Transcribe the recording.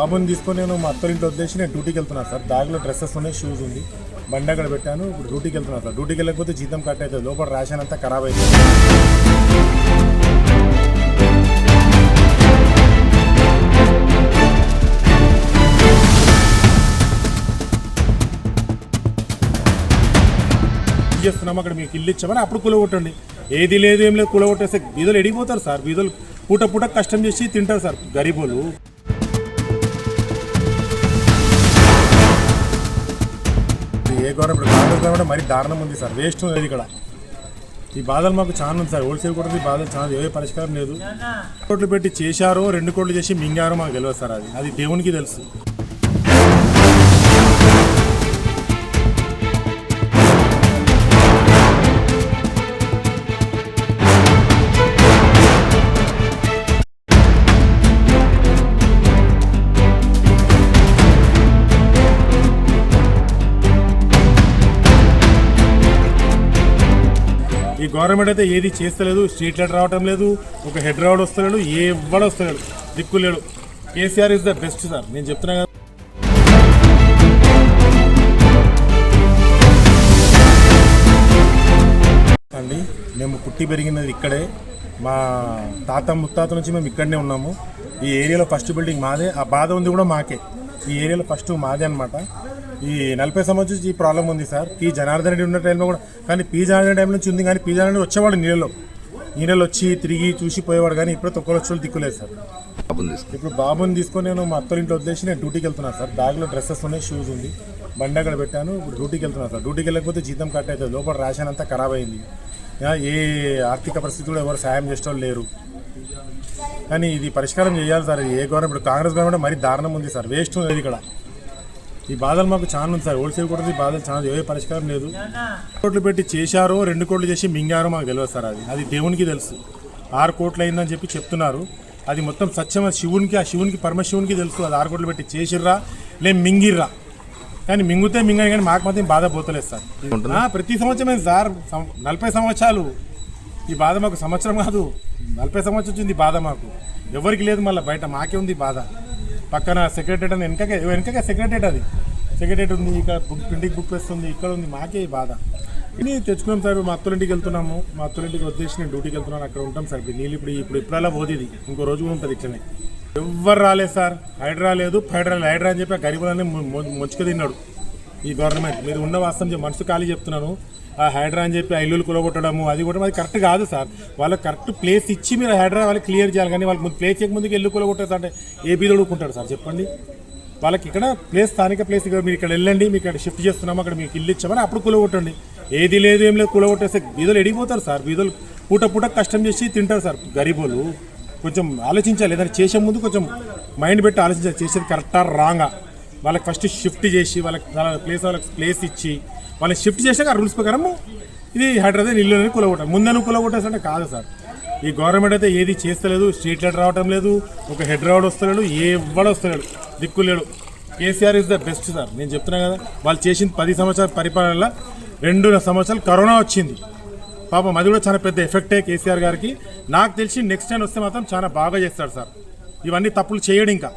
బాబుని తీసుకొని నేను మా అత్తరింటి వదిలేసి నేను డ్యూటీకి వెళ్తున్నాను సార్. బ్యాగ్లో డ్రెస్సెస్ ఉన్నాయి షూస్ ఉంది. బండి అక్కడ పెట్టాను ఇప్పుడు డ్యూటీకి వెళ్తున్నాను సార్. డ్యూటీకి వెళ్ళకపోతే జీతం కట్ అవుతుంది. లోపల రేషన్ అంతా ఖరాబ్ అవుతుంది చేస్తున్నాం అక్కడ? మీకు ఇల్లు ఇచ్చామని అప్పుడు కూలగొట్టండి. ఏది లేదు ఏం లేదు కూలగొట్టేస్తే బీదలు ఎడిగిపోతారు సార్. బీదలు పూట పూట కష్టం చేసి తింటారు సార్. గరీబోలు ఏ గవర్నమెంట్ కాంగ్రెస్ గవర్నమెంట్ మరీ దారుణం ఉంది సార్. వేస్ట్ లేదు ఇక్కడ. ఈ బాధలు మాకు చాలా ఉంది సార్. హోల్సేల్ కూడా ఈ బాధలు చాలా ఏ పరిష్కారం లేదు. కోట్లు పెట్టి చేశారో రెండు కోట్లు చేసి మింగారో మాకు తెలియదు సార్ అది. అది దేవునికి తెలుసు. ఈ గవర్నమెంట్ అయితే ఏది చేస్తలేదు స్ట్రీట్ లైట్ రావటం లేదు ఒక హెడ్ రావడం వస్తలేడు ఏ ఎవ్వడు వస్తలేడు దిక్కులేడు KCR is the best sir నేను చెప్తున్నా కదా. అండి మేము పుట్టి పెరిగినది ఇక్కడే. మా తాత ముత్తాత నుంచి మేము ఇక్కడనే ఉన్నాము. ఈ ఏరియాలో ఫస్ట్ బిల్డింగ్ మాదే. ఆ బాధ ఉంది కూడా మాకే. ఈ ఏరియాలో ఫస్ట్ మాదే అనమాట ఈ నలభై సంవత్సరం ఈ ప్రాబ్లం ఉంది సార్. పి జనార్దన్ రెడ్డి ఉన్న టైంలో కూడా కానీ పి జనార్దన్ టైం నుంచి ఉంది కానీ పి జనార్దన్ వచ్చేవాడు నీళ్ళలో. నీళ్ళలో వచ్చి తిరిగి చూసి పోయేవాడు కానీ ఇప్పుడు తొక్కలు వచ్చి దిక్కులేదు సార్. ఇప్పుడు బాబుని తీసుకొని నేను మా అత్తరింటి వదిలేసి నేను డ్యూటీకి వెళ్తున్నాను సార్. బ్యాగ్లో డ్రెస్సెస్ ఉన్నాయి షూస్ ఉంది. బండి అక్కడ పెట్టాను ఇప్పుడు డ్యూటీకి వెళ్తున్నాను సార్. డ్యూటీకి వెళ్ళకపోతే జీతం కట్ అవుతుంది. లోపల రేషన్ అంతా ఖరాబ్ అయింది. ఏ ఆర్థిక పరిస్థితి కూడా ఎవరు సాయం చేసేవాళ్ళు లేరు. కానీ ఇది పరిష్కారం చేయాలి సార్. ఏ గవర్నమెంట్ ఇప్పుడు కాంగ్రెస్ గవర్నమెంట్ మరీ దారుణం ఉంది సార్. వేస్ట్ ఉంది ఇక్కడ. ఈ బాధలు మాకు చాలా ఉంది సార్. హోల్సేల్ కూడా ఈ బాధలు చాలా ఏ పరిష్కారం లేదు. కోట్లు పెట్టి చేశారో రెండు కోట్లు చేసి మింగారో మాకు తెలియదు సార్ అది. అది దేవునికి తెలుసు. ఆరు కోట్లు అయిందని చెప్పి చెప్తున్నారు. అది మొత్తం సత్యం. శివునికి ఆ శివునికి పరమశివునికి తెలుసు. అది ఆరు కోట్లు పెట్టి చేసిర్రా లే మింగిర్రా. కానీ మింగితే మింగని కానీ మాకు మాత్రం బాధ పోతలేదు సార్. ప్రతి సంవత్సరమే సార్. నలభై సంవత్సరాలు. ఈ బాధ మాకు సంవత్సరం కాదు. నలభై సంవత్సరం వచ్చింది బాధ మాకు. ఎవరికి లేదు మళ్ళీ బయట మాకే ఉంది బాధ. పక్కన సెక్రటరేట్ అని వెనకకే వెనకకే సెక్రటరేట్ అది. సెక్రటరేట్ ఉంది ఇక్కడ బుక్ ప్రింటింగ్ బుక్ వేస్తుంది ఇక్కడ ఉంది మాకే ఈ బాధ. ఇది తెచ్చుకున్నాం సార్ మా అత్తలింటికి వెళ్తున్నాము. మా అత్తలింటికి వచ్చేసి నేను డ్యూటీకి వెళ్తున్నాను అక్కడ ఉంటాం సార్. ఇప్పుడు నీళ్ళు ఇప్పుడు ఇప్పుడు ఇప్పుడల్లా పోతుంది ఇది. ఇంకో రోజు కూడా ఉంటుంది ఇట్లనే ఎవ్వరు రాలేదు సార్. హైడ్రా లేదు హైడ్రా హైడ్రా అని చెప్పి ఆ గరీబులన్నీ ముంచుకు తిన్నాడు ఈ గవర్నమెంట్ మీరు ఉన్న వాస్తవం మనసు ఖాళీ చెప్తున్నాను. ఆ హైడ్రా అని చెప్పి ఆ ఇల్లులు కులగొట్టడము అది కూడా అది కరెక్ట్ కాదు సార్. వాళ్ళకి కరెక్ట్ ప్లేస్ ఇచ్చి మీరు హైడ్రా వాళ్ళకి క్లియర్ చేయాలి. కానీ వాళ్ళకి ముందు ప్లేస్ చేయక ముందుకు ఇల్లు కులగొట్టేది అంటే ఏ బీద సార్? చెప్పండి. వాళ్ళకి ఇక్కడ ప్లేస్ స్థానిక ప్లేస్ మీరు ఇక్కడ వెళ్ళండి మీకు ఇక్కడ షిఫ్ట్ చేస్తున్నాము అక్కడ మీకు ఇల్లు ఇచ్చామని అప్పుడు కూలగొట్టండి. ఏది లేదు ఏం లేదు కూలగొట్టేస్తే బీదలు ఎడిగిపోతారు సార్. బీదలు పూట పూట కష్టం చేసి తింటారు సార్ గరీబోలు కొంచెం ఆలోచించాలి. ఏదైనా చేసే ముందు కొంచెం మైండ్ పెట్టి ఆలోచించాలి. చేసేది కరెక్టా రాంగా వాళ్ళకి ఫస్ట్ షిఫ్ట్ చేసి వాళ్ళకి వాళ్ళ ప్లేస్ వాళ్ళకి ప్లేస్ ఇచ్చి వాళ్ళని షిఫ్ట్ చేసాక రూల్స్ ప్రకారం ఇది హైదరాబాద్ ఇల్లు అనేది కూలగొట్టాలి. ముందను కూలగొట్టేసంటే కాదు సార్. ఈ గవర్నమెంట్ అయితే ఏది చేస్తలేదు స్ట్రీట్ లైట్ రావటం లేదు ఒక హెడ్ రావడం వస్తలేడు ఏ ఎవ్వడు వస్తలేడు దిక్కులేడు KCR is the best sir. నేను చెప్తున్నా కదా వాళ్ళు చేసిన పది సంవత్సరాల పరిపాలనలో రెండు సంవత్సరాలు కరోనా వచ్చింది. పాపం అది కూడా చాలా పెద్ద ఎఫెక్టే కేసీఆర్ గారికి. నాకు తెలిసి నెక్స్ట్ టైం వస్తే మాత్రం చాలా బాగా చేస్తాడు సార్. ఇవన్నీ తప్పులు చేయడు ఇంకా.